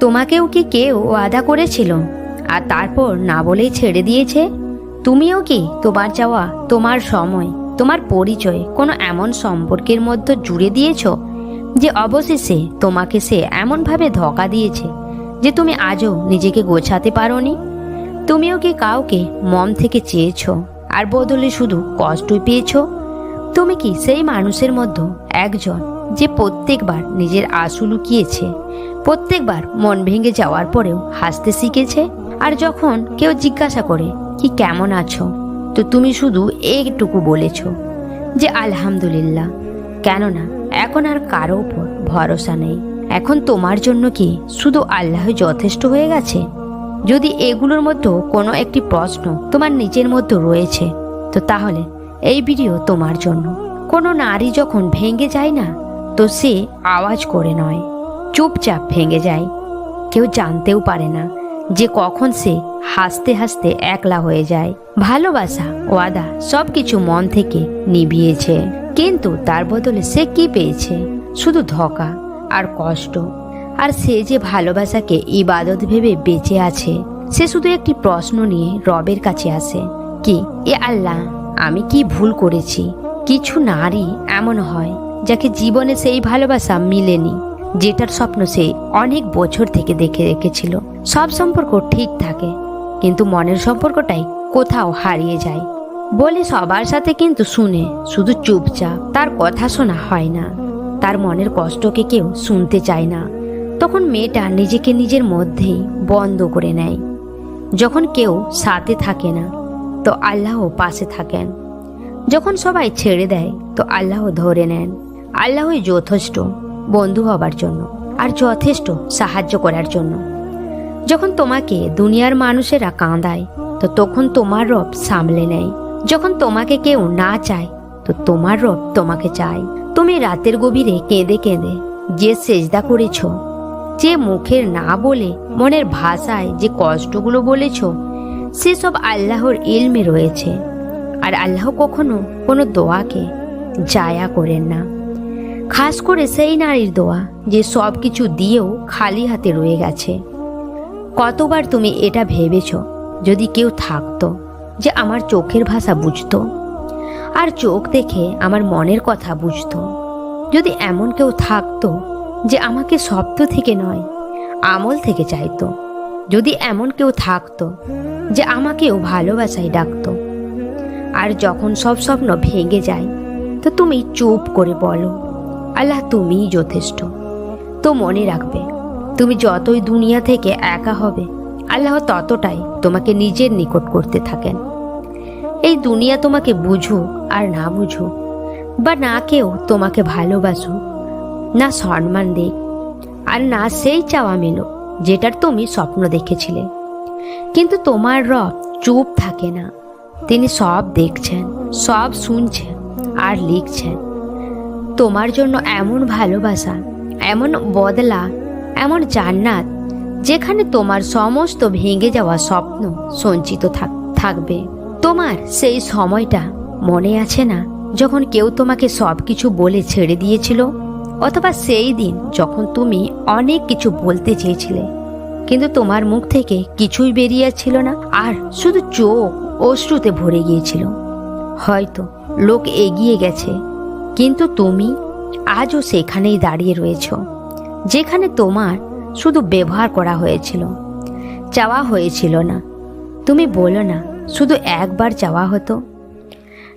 তোমাকেও কি কেউ ওয়াদা করেছিল? আর তারপর না বলেই ছেড়ে দিয়েছে? তুমিও কি তোমার যাওয়া তোমার সময়, তোমার পরিচয় কোনো এমন সম্পর্কের মধ্যে জুড়ে দিয়েছ? যে অবশেষে তোমাকে সে এমনভাবে ধোকা দিয়েছে যে তুমি আজও নিজেকে গোছাতে পারোনি? তুমিও কি কাউকে মম থেকে চেয়েছো আর বদলে শুধু কষ্টই পেয়েছ? তুমি কি সেই মানুষের মধ্যে একজন যে প্রত্যেকবার নিজের আশু লুকিয়েছে প্রত্যেকবার মন ভেঙে যাওয়ার পরেও হাসতে শিখেছে আর যখন কেউ জিজ্ঞাসা করে, কি কেমন আছো? তো তুমি শুধু এইটুকু বলেছ যে, আলহামদুলিল্লাহ। কেননা এখন আর কারও উপর ভরসা নেই। এখন তোমার জন্য কি শুধু আল্লাহ যথেষ্ট হয়ে গেছে? যদি এগুলোর মধ্যে কোনো একটি প্রশ্ন তোমার নিজের মধ্যে রয়েছে, তো তাহলে এই ভিডিও তোমার জন্য। কোনো নারী যখন ভেঙে যায় না, তো সে আওয়াজ করে নয়। চুপচাপ ভেঙে যায়। কেউ জানতেও পারে না যে কখন সে হাসতে হাসতে একলা হয়ে যায়। ভালোবাসা, ওয়াদা সব কিছু মন থেকে নিভিয়েছে। কিন্তু তার বদলে সে কি পেয়েছে? শুধু ধকা আর কষ্ট। আর সে যে ভালোবাসাকে ইবাদত ভেবে বেঁচে আছে, সে শুধু একটি প্রশ্ন নিয়ে রবের কাছে আসে, কি এ আল্লাহ, আমি কি ভুল করেছি? কিছু নারী এমন হয় যাকে জীবনে সেই ভালোবাসা মিলেনি। যেটার স্বপ্ন সে অনেক বছর থেকে দেখে রেখেছিল। সব সম্পর্ক ঠিক থাকে, কিন্তু মনের সম্পর্কটাই কোথাও হারিয়ে যায়। বলে সবার সাথে কিন্তু শুনে, শুধু চুপচাপ, তার কথা শোনা হয় না। তার মনের কষ্টকে কেউ শুনতে চায় না। তখন মেয়েটা নিজেকে নিজের মধ্যেই বন্ধ করে নেয়। যখন কেউ সাথে থাকে না, তো আল্লাহ পাশে থাকেন। যখন সবাই ছেড়ে দেয়, তো আল্লাহ ধরে নেন। আল্লাহই যথেষ্ট। বন্ধু হবার জন্য আর যথেষ্ট সাহায্য করার জন্য। যখন তোমাকে দুনিয়ার মানুষেরা কাঁদায়, তো তখন তোমার রব সামলে নেয়। যখন তোমাকে কেউ না চায়, তো তোমার রব তোমাকে চায়। তুমি রাতের গভীরে কেঁদে কেঁদে যে সেজদা করেছ, যে মুখের না বলে, মনের ভাষায় যে কষ্টগুলো বলেছ সেসব আল্লাহর ইলমে রয়েছে। আর আল্লাহ কখনো কোনো দোয়াকে জায়া করেন না। খাস করে সেই নারীর দোয়া, যে সব কিছু দিয়েও খালি হাতে রয়ে গেছে। কতবার তুমি এটা ভেবেছ, যদি কেউ থাকতো, যে আমার চোখের ভাষা বুঝতো? আর চোখ দেখে আমার মনের কথা বুঝতো। যদি এমন কেউ থাকতো, যে আমাকে শব্দ থেকে নয়, আমল থেকে চাইতো। যদি এমন কেউ থাকতো, যে আমাকেও ভালোবাসায় ডাকতো। আর যখন সব স্বপ্ন ভেঙে যায়, তো তুমি চুপ করে বলো আল্লাহ তুমিই যথেষ্ট। তো মনে রাখবে, তুমি যতই দুনিয়া থেকে একা হবে, আল্লাহ ততটাই তোমাকে নিজের নিকট করতে থাকেন। এই দুনিয়া তোমাকে বুঝুক আর না বুঝুক, বা না কেউ তোমাকে ভালোবাসুক, না সম্মান দিক, আর না সেই চাওয়া মেলো যেটার তুমি স্বপ্ন দেখেছিলে। কিন্তু তোমার রব চুপ থাকে না। তিনি সব দেখছেন, সব শুনছেন আর লিখছেন। তোমার জন্য এমন ভালোবাসা, এমন বদলা, এমন জান্নাত, যেখানে তোমার সমস্ত ভেঙে যাওয়া স্বপ্ন সঞ্চিত থাক- থাকবে। তোমার সেই সময়টা মনে আছে না, যখন কেউ তোমাকে সব কিছু বলে ছেড়ে দিয়েছিল? অথবা সেই দিন যখন তুমি অনেক কিছু বলতে চেয়েছিলে, কিন্তু তোমার মুখ থেকে কিছুই বেরিয়েছিল না, আর শুধু চোখ অশ্রুতে ভরে গিয়েছিল। হয়তো লোক এগিয়ে গেছে কিন্তু তুমি আজও সেখানেই দাঁড়িয়ে রয়েছ, যেখানে তোমার শুধু ব্যবহার করা হয়েছিল। চাওয়া হয়েছিল না। তুমি বলো না, শুধু একবার চাওয়া হতো।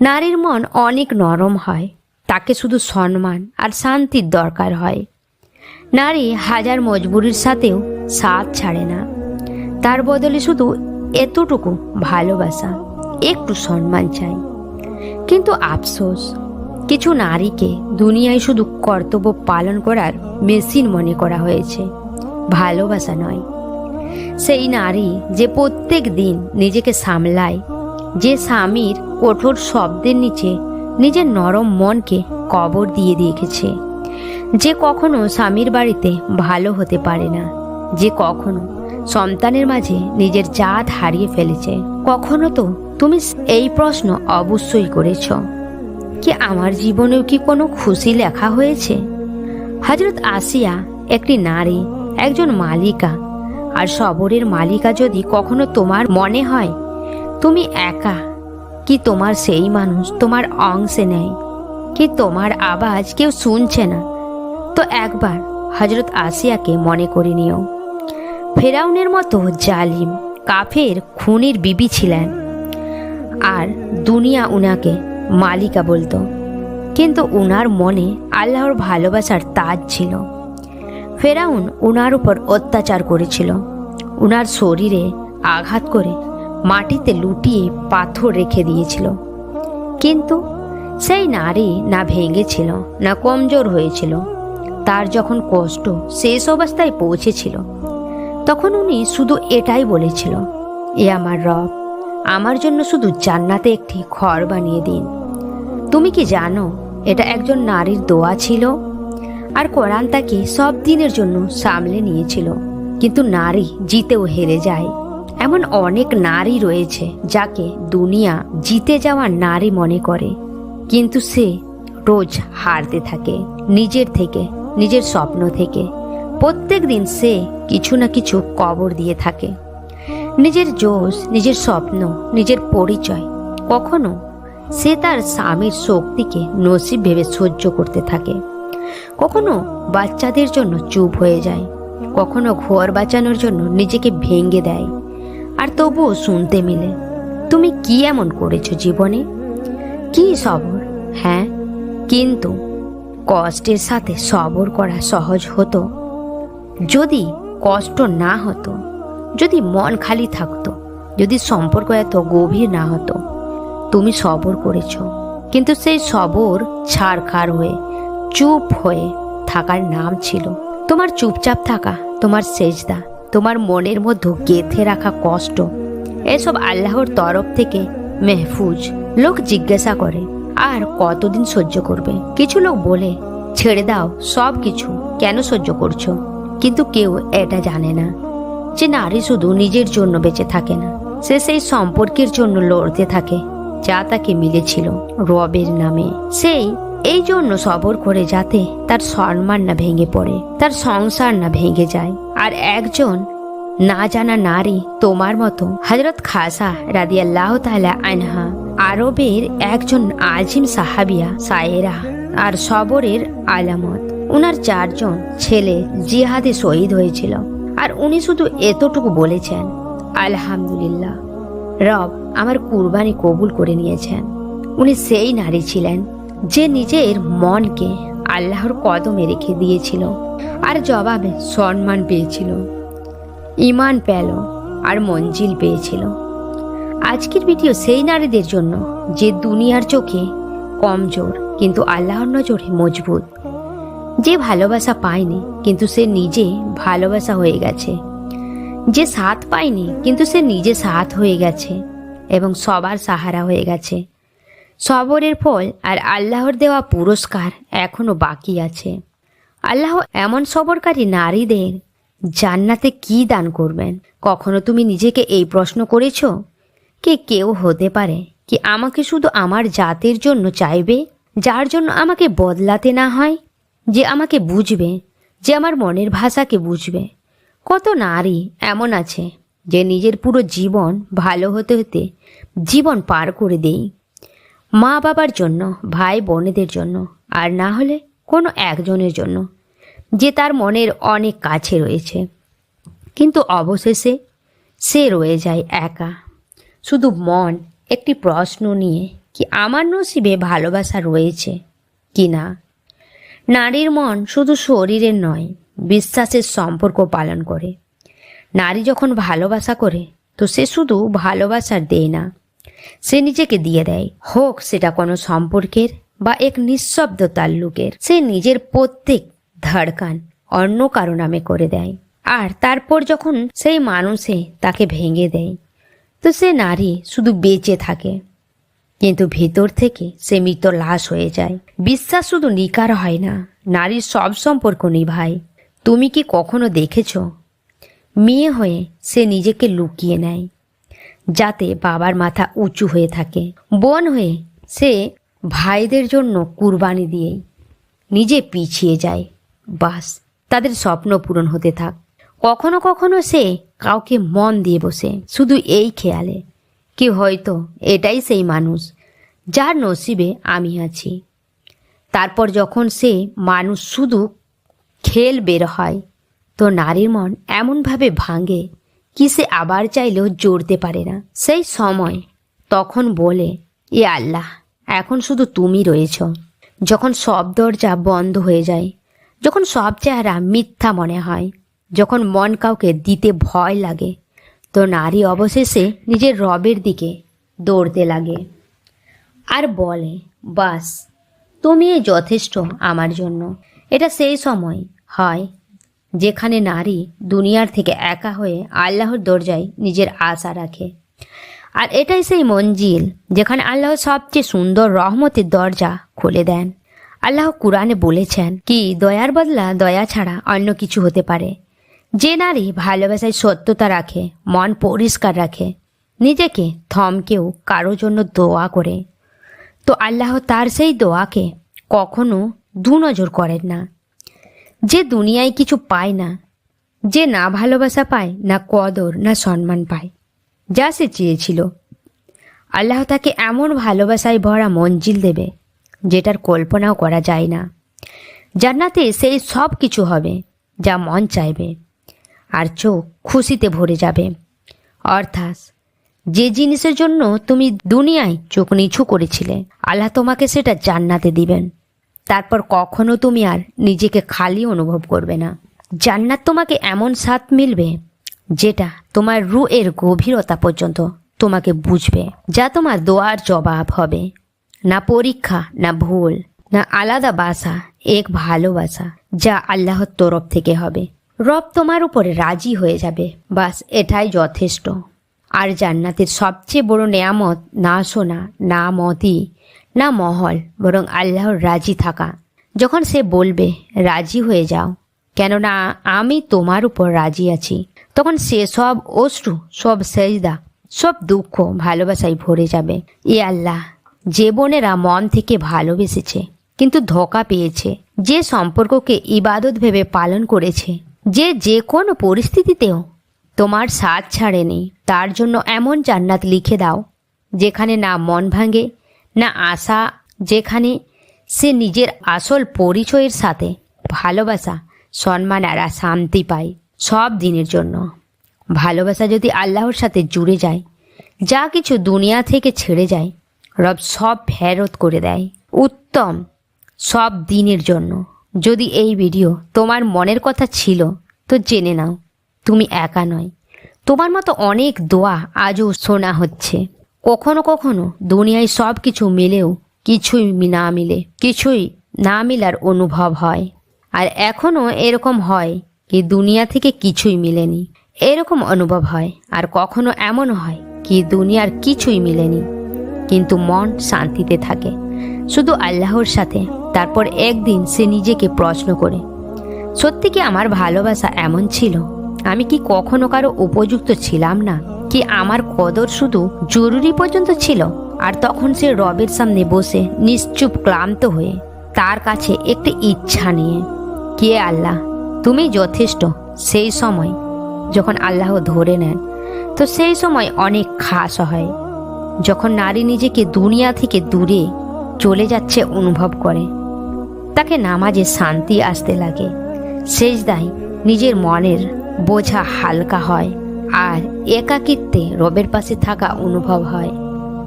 নারীর মন অনেক নরম হয়, তাকে শুধু সম্মান আর শান্তির দরকার হয়। নারী হাজার মজবুরির সাথেও সাথ ছাড়ে না। তার বদলে শুধু এতটুকু ভালোবাসা, একটু সম্মান চাই। কিন্তু আফসোস কিছু নারীকে দুনিয়ায় শুধু কর্তব্য পালন করার মেশিন মনে করা হয়েছে। ভালোবাসা নয়। সেই নারী যে প্রত্যেক দিন নিজেকে সামলায়, যে স্বামীর কঠোর শব্দের নিচে নিজের নরম মনকে কবর দিয়ে রেখেছে যে কখনো স্বামীর বাড়িতে ভালো হতে পারে না, যে কখনো সন্তানের মাঝে নিজের জাত হারিয়ে ফেলেছে। কখনো তো তুমি এই প্রশ্ন অবশ্যই করেছ। কি আমার জীবনেও কি কোনো খুশি লেখা হয়েছে? হজরত আসিয়া একটি নারী, একজন মালিকা, আর সবরের মালিকা যদি কখনো তোমার মনে হয়, তুমি একা, কি তোমার সেই মানুষ তোমার অংশে নেয় কি তোমার আওয়াজ কেউ শুনছে না? তো একবার হজরত আসিয়াকে মনে করে নিও। ফেরাউনের মতো জালিম, কাফের, খুনির বিবি ছিলেন। আর দুনিয়া উনাকে মালিকা বলতো। কিন্তু উনার মনে আল্লাহর ভালোবাসার তাজ ছিল। ফেরাউন উনার উপর অত্যাচার করেছিল। উনার শরীরে আঘাত করে মাটিতে লুটিয়ে পাথর রেখে দিয়েছিল। কিন্তু সেই নারী না ভেঙেছিল, না কমজোর হয়েছিল। তার যখন কষ্ট শেষ অবস্থায় পৌঁছেছিল, তখন উনি শুধু এটাই বলেছিল, এ আমার রব আমার জন্য শুধু জান্নাতে একটি ঘর বানিয়ে দিন। তুমি কি জানো, এটা একজন নারীর দোয়া ছিল? আর কোরআন তাকে সব দিনের জন্য সামলে নিয়েছিল। কিন্তু নারী জিতেও হেরে যায়। এমন অনেক নারী রয়েছে যাকে দুনিয়া জিতে যাওয়া নারী মনে করে। কিন্তু সে রোজ হারতে থাকে, নিজের থেকে, নিজের স্বপ্ন থেকে। প্রত্যেক দিন সে কিছু না কিছু কবর দিয়ে থাকে। নিজের জোশ, নিজের স্বপ্ন, নিজের পরিচয়, কখনো সে তার স্বামীর শক্তিকে নসিব ভেবে সহ্য করতে থাকে। কখনো বাচ্চাদের জন্য চুপ হয়ে যায়, কখনো ঘর বাঁচানোর জন্য নিজেকে ভেঙে দেয়, আর তবুও শুনতে মিলে, তুমি কি এমন করেছ জীবনে? কি সবর? হ্যাঁ কিন্তু কষ্টের সাথে সবর করা সহজ হতো। যদি কষ্ট না হতো যদি মন খালি থাকতো, যদি সম্পর্ক এত গভীর না হতো, তুমি সবর করেছ। কিন্তু সেই সবর ছাড়খাড় হয়ে, চুপ হয়ে থাকার নাম ছিল। তোমার চুপচাপ থাকা, তোমার সেজদা, তোমার মনের মধ্যে গেথে রাখা কষ্ট, এসব আল্লাহর তরফ থেকে মেহফুজ। লোক জিজ্ঞাসা করে, আর কতদিন সহ্য করবে? কিছু লোক বলে, ছেড়ে দাও সব কিছু কেন সহ্য করছ? কিন্তু কেউ এটা জানে না। যে নারী শুধু নিজের জন্য বেঁচে থাকে না, সে সেই সম্পর্কের জন্য লড়তে থাকে, যা তাকে মিলেছিল রবের নামে। সেই, এই জন্য সবর করে যাতে তার সম্মান না ভেঙে পড়ে, তার সংসার না ভেঙে যায়। আর একজন না জানা নারী তোমার মতো হজরত খাসা রাদিয়াল্লাহ তালা আনহা, আরবের একজন আজিম সাহাবিয়া, সায়েরা, আর সবরের আলামত। উনার চারজন ছেলে জিহাদে শহীদ হয়েছিল। আর উনি শুধু এতটুকু বলেছেন, আলহামদুলিল্লাহ, রব আমার কুরবানি কবুল করে নিয়েছেন। উনি সেই নারী ছিলেন যে নিজের মনকে আল্লাহর কদমে রেখে দিয়েছিল আর জবাবে সম্মান পেয়েছিল ইমান পেল আর মঞ্জিল পেয়েছিল। আজকের ভিডিও সেই নারীদের জন্য যে দুনিয়ার চোখে কমজোর কিন্তু আল্লাহর নজরে মজবুত। যে ভালোবাসা পায়নি, কিন্তু সে নিজে ভালোবাসা হয়ে গেছে। যে সাথ পায়নি, কিন্তু সে নিজে সাথ হয়ে গেছে এবং সবার সাহারা হয়ে গেছে। সবরের ফল আর আল্লাহর দেওয়া পুরস্কার এখনও বাকি আছে। আল্লাহ এমন সবরকারী নারীদের জান্নাতে কি দান করবেন? কখনো তুমি নিজেকে এই প্রশ্ন করেছ? কে কেউ হতে পারে, কি আমাকে শুধু আমার জাতের জন্য চাইবে, যার জন্য আমাকে বদলাতে না হয়? যে আমাকে বুঝবে, যে আমার মনের ভাষাকে বুঝবে। কত নারী এমন আছে যে নিজের পুরো জীবন ভালো হতে হতে জীবন পার করে দেই। মা বাবার জন্য, ভাই বোনেদের জন্য, আর না হলে কোনো একজনের জন্য, যে তার মনের অনেক কাছে রয়েছে। কিন্তু অবশেষে সে রয়ে যায় একা। শুধু মন, একটি প্রশ্ন নিয়ে কি আমার নসিবে ভালোবাসা রয়েছে কি না নারীর মন শুধু শরীরের নয়, বিশ্বাসের সম্পর্ক পালন করে। নারী যখন ভালোবাসা করে, তো সে শুধু ভালোবাসার দেয় না, সে নিজেকে দিয়ে দেয়। হোক সেটা কোনো সম্পর্কের বা এক নিঃশব্দ তাল্লুকের সে নিজের প্রত্যেক ধড়কান অন্য কারও নামে করে দেয়। আর তারপর যখন সেই মানুষে তাকে ভেঙে দেয়, তো সে নারী শুধু বেঁচে থাকে। কিন্তু ভেতর থেকে সে মৃত লাশ হয়ে যায়। বিশ্বাস শুধু নিকার হয় না, নারীর সব সম্পর্ক নিভায়। তুমি কি কখনো দেখেছ? মেয়ে হয়ে সে নিজেকে লুকিয়ে নেয়, যাতে বাবার মাথা উঁচু হয়ে থাকে। বোন হয়ে সে ভাইদের জন্য কুরবানি দিয়েই নিজে পিছিয়ে যায়। বাস, তাদের স্বপ্ন পূরণ হতে থাক। কখনো কখনো সে কাউকে মন দিয়ে বসে, শুধু এই খেয়ালে। কি হয়তো? এটাই সেই মানুষ, যার নসিবে আমি আছি। তারপর যখন সে মানুষ শুধু খেল বের হয়, তো নারীর মন এমনভাবে ভাঙে কি সে আবার চাইলেও জড়তে পারে না। সেই সময় তখন বলে, এ আল্লাহ, এখন শুধু তুমি রয়েছ। যখন সব দরজা বন্ধ হয়ে যায়, যখন সব চেহারা মিথ্যা মনে হয়, যখন মন কাউকে দিতে ভয় লাগে তো নারী অবশেষে নিজের রবের দিকে দৌড়তে লাগে। আর বলে, বাস তুমি যথেষ্ট আমার জন্য। এটা সেই সময় হয় যেখানে নারী দুনিয়ার থেকে একা হয়ে আল্লাহর দরজায় নিজের আশা রাখে। আর এটাই সেই মঞ্জিল যেখানে আল্লাহ সবচেয়ে সুন্দর রহমতের দরজা খুলে দেন। আল্লাহ কুরআনে বলেছেন, কি দয়ার বদলা দয়া ছাড়া অন্য কিছু হতে পারে। যে নারী ভালোবাসায় সত্যতা রাখে, মন পরিষ্কার রাখে, নিজেকে থমকেও কারও জন্য দোয়া করে। তো আল্লাহ তার সেই দোয়াকে কখনো দুনজর করেন না। যে দুনিয়ায় কিছু পায় না, যে না ভালোবাসা পায়, না কদর, না সম্মান পায়, যা সে চেয়েছিল। আল্লাহ তাকে এমন ভালোবাসায় ভরা মঞ্জিল দেবে, যেটার কল্পনাও করা যায় না। জান্নাতে সেই সব কিছু হবে, যা মন চাইবে। আর চোখ খুশিতে ভরে যাবে। অর্থাৎ, যে জিনিসের জন্য তুমি দুনিয়ায় চোখ নিচু করেছিলে, আল্লাহ তোমাকে সেটা জান্নাতে দিবেন। তারপর কখনো তুমি আর নিজেকে খালি অনুভব করবে না। জান্নাত তোমাকে এমন স্বাদ মিলবে, যেটা তোমার রু এর গভীরতা পর্যন্ত তোমাকে বুঝবে, যা তোমার দোয়ার জবাব হবে। না পরীক্ষা, না ভুল, না আলাদা বাসা, এক ভালোবাসা, যা আল্লাহর তরফ থেকে হবে। রব তোমার উপরে রাজি হয়ে যাবে। বাস এটাই যথেষ্ট। আর জান্নাতের সবচেয়ে বড় নেয়ামত না শোনা, না মতি, না মহল, বরং আল্লাহর রাজি থাকা। যখন সে বলবে, রাজি হয়ে যাও। কেননা আমি তোমার উপর রাজি আছি। তখন সে সব অশ্রু, সব সেজদা, সব দুঃখ, ভালোবাসায় ভরে যাবে। এ আল্লাহ, যে বোনেরা মন থেকে ভালোবেসেছে, কিন্তু ধোকা পেয়েছে, যে সম্পর্ককে ইবাদত ভেবে পালন করেছে যে যে কোনো পরিস্থিতিতেও তোমার সাথ ছাড়েনি, তার জন্য এমন জান্নাত লিখে দাও, যেখানে না মন ভাঙে, না আশা, যেখানে সে নিজের আসল পরিচয়ের সাথে ভালোবাসা, সম্মান আর শান্তি পায় সব দিনের জন্য। ভালোবাসা যদি আল্লাহর সাথে জুড়ে যায়, যা কিছু দুনিয়া থেকে ছেড়ে যায়, রব সব ফেরত করে দেয়। উত্তম সব দিনের জন্য। যদি এই ভিডিও তোমার মনের কথা ছিল, তো জেনে নাও, তুমি একা নয়। তোমার মতো অনেক দোয়া আজও শোনা হচ্ছে। কখনো কখনো দুনিয়ায় সব কিছু মিলেও কিছুই না মিলে, কিছুই না মিলার অনুভব হয়। আর এখনও এরকম হয় কি দুনিয়া থেকে কিছুই মিলেনি। এরকম অনুভব হয়, আর কখনো এমন হয় কি দুনিয়ার কিছুই মিলেনি। কিন্তু মন শান্তিতে থাকে। শুধু আল্লাহর সাথে। তারপর একদিন সে নিজেকে প্রশ্ন করে, সত্যি কি আমার ভালোবাসা এমন ছিল? আমি কি কখনো কারও উপযুক্ত ছিলাম না? কি আমার কদর শুধু জরুরি পর্যন্ত ছিল? আর তখন সে রবের সামনে বসে নিশ্চুপ ক্লান্ত হয়ে তার কাছে একটি ইচ্ছা নিয়ে, কে আল্লাহ? তুমি যথেষ্ট সেই সময়। যখন আল্লাহ ধরে নেন, তো সেই সময় অনেক খাস হয়। যখন নারী নিজেকে দুনিয়া থেকে দূরে চলে যাচ্ছে অনুভব করে। তাকে নামাজে শান্তি আসতে লাগে। শেষ সেজদায় নিজের মনের বোঝা হালকা হয় আর একাকিত্বে রবের পাশে থাকা অনুভব হয়।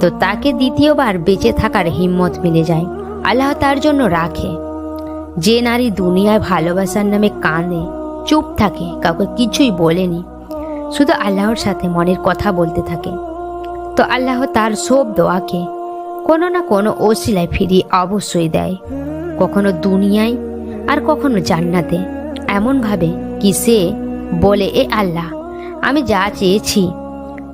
তো তাকে দ্বিতীয়বার বেঁচে থাকার হিম্মত মিলে যায়। আল্লাহ তার জন্য রাখে। যে নারী দুনিয়ায় ভালোবাসার নামে কাঁদে, চুপ থাকে, কাউকে কিছুই বলেনি, শুধু আল্লাহর সাথে মনের কথা বলতে থাকে। তো আল্লাহ তার সব দোয়াকে কোনো না কোনো ওসিলায় ফিরিয়ে অবশ্যই দেয়। কখনো দুনিয়ায় আর কখনো জান্নাতে। এমনভাবে কি সে বলে, এ আল্লাহ, আমি যা চেয়েছি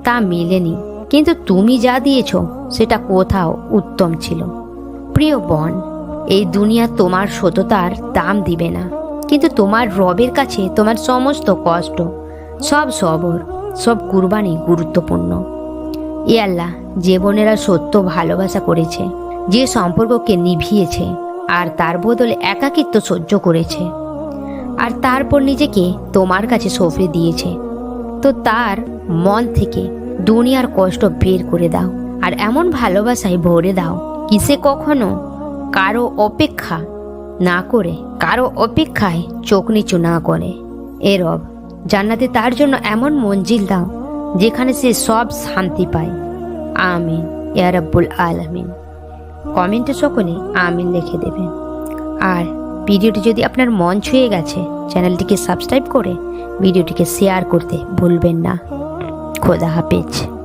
তা মিলেনি, কিন্তু তুমি যা দিয়েছ সেটা কোথাও উত্তম ছিল। প্রিয় বন, এই দুনিয়া তোমার সততার দাম দিবে না, কিন্তু তোমার রবের কাছে তোমার সমস্ত কষ্ট, সব সবর, সব কুরবানি গুরুত্বপূর্ণ। এ আল্লাহ যে বোনেরা সত্য ভালোবাসা করেছে, যে সম্পর্ককে নিভিয়েছে, আর তার বদলে একাকিত্ব সহ্য করেছে। আর তারপর নিজেকে তোমার কাছে সঁপে দিয়েছে। তো তার মন থেকে দুনিয়ার কষ্ট বের করে দাও, আর এমন ভালোবাসায় ভরে দাও কিসে কখনো কারও অপেক্ষা না করে, কারও অপেক্ষায় চোখ নিচু না করে। এ রব, জান্নাতে তার জন্য এমন মঞ্জিল দাও, যেখানে সে সব শান্তি পায়। আমিন, ইয়া আলমিন আলামিন। কমেন্টে সকলে আমিন লিখে দেবেন। আর ভিডিওটি যদি আপনার মন ছুঁয়ে গেছে, চ্যানেলটিকে সাবস্ক্রাইব করে ভিডিওটিকে শেয়ার করতে ভুলবেন না। খোদা হাফেজ।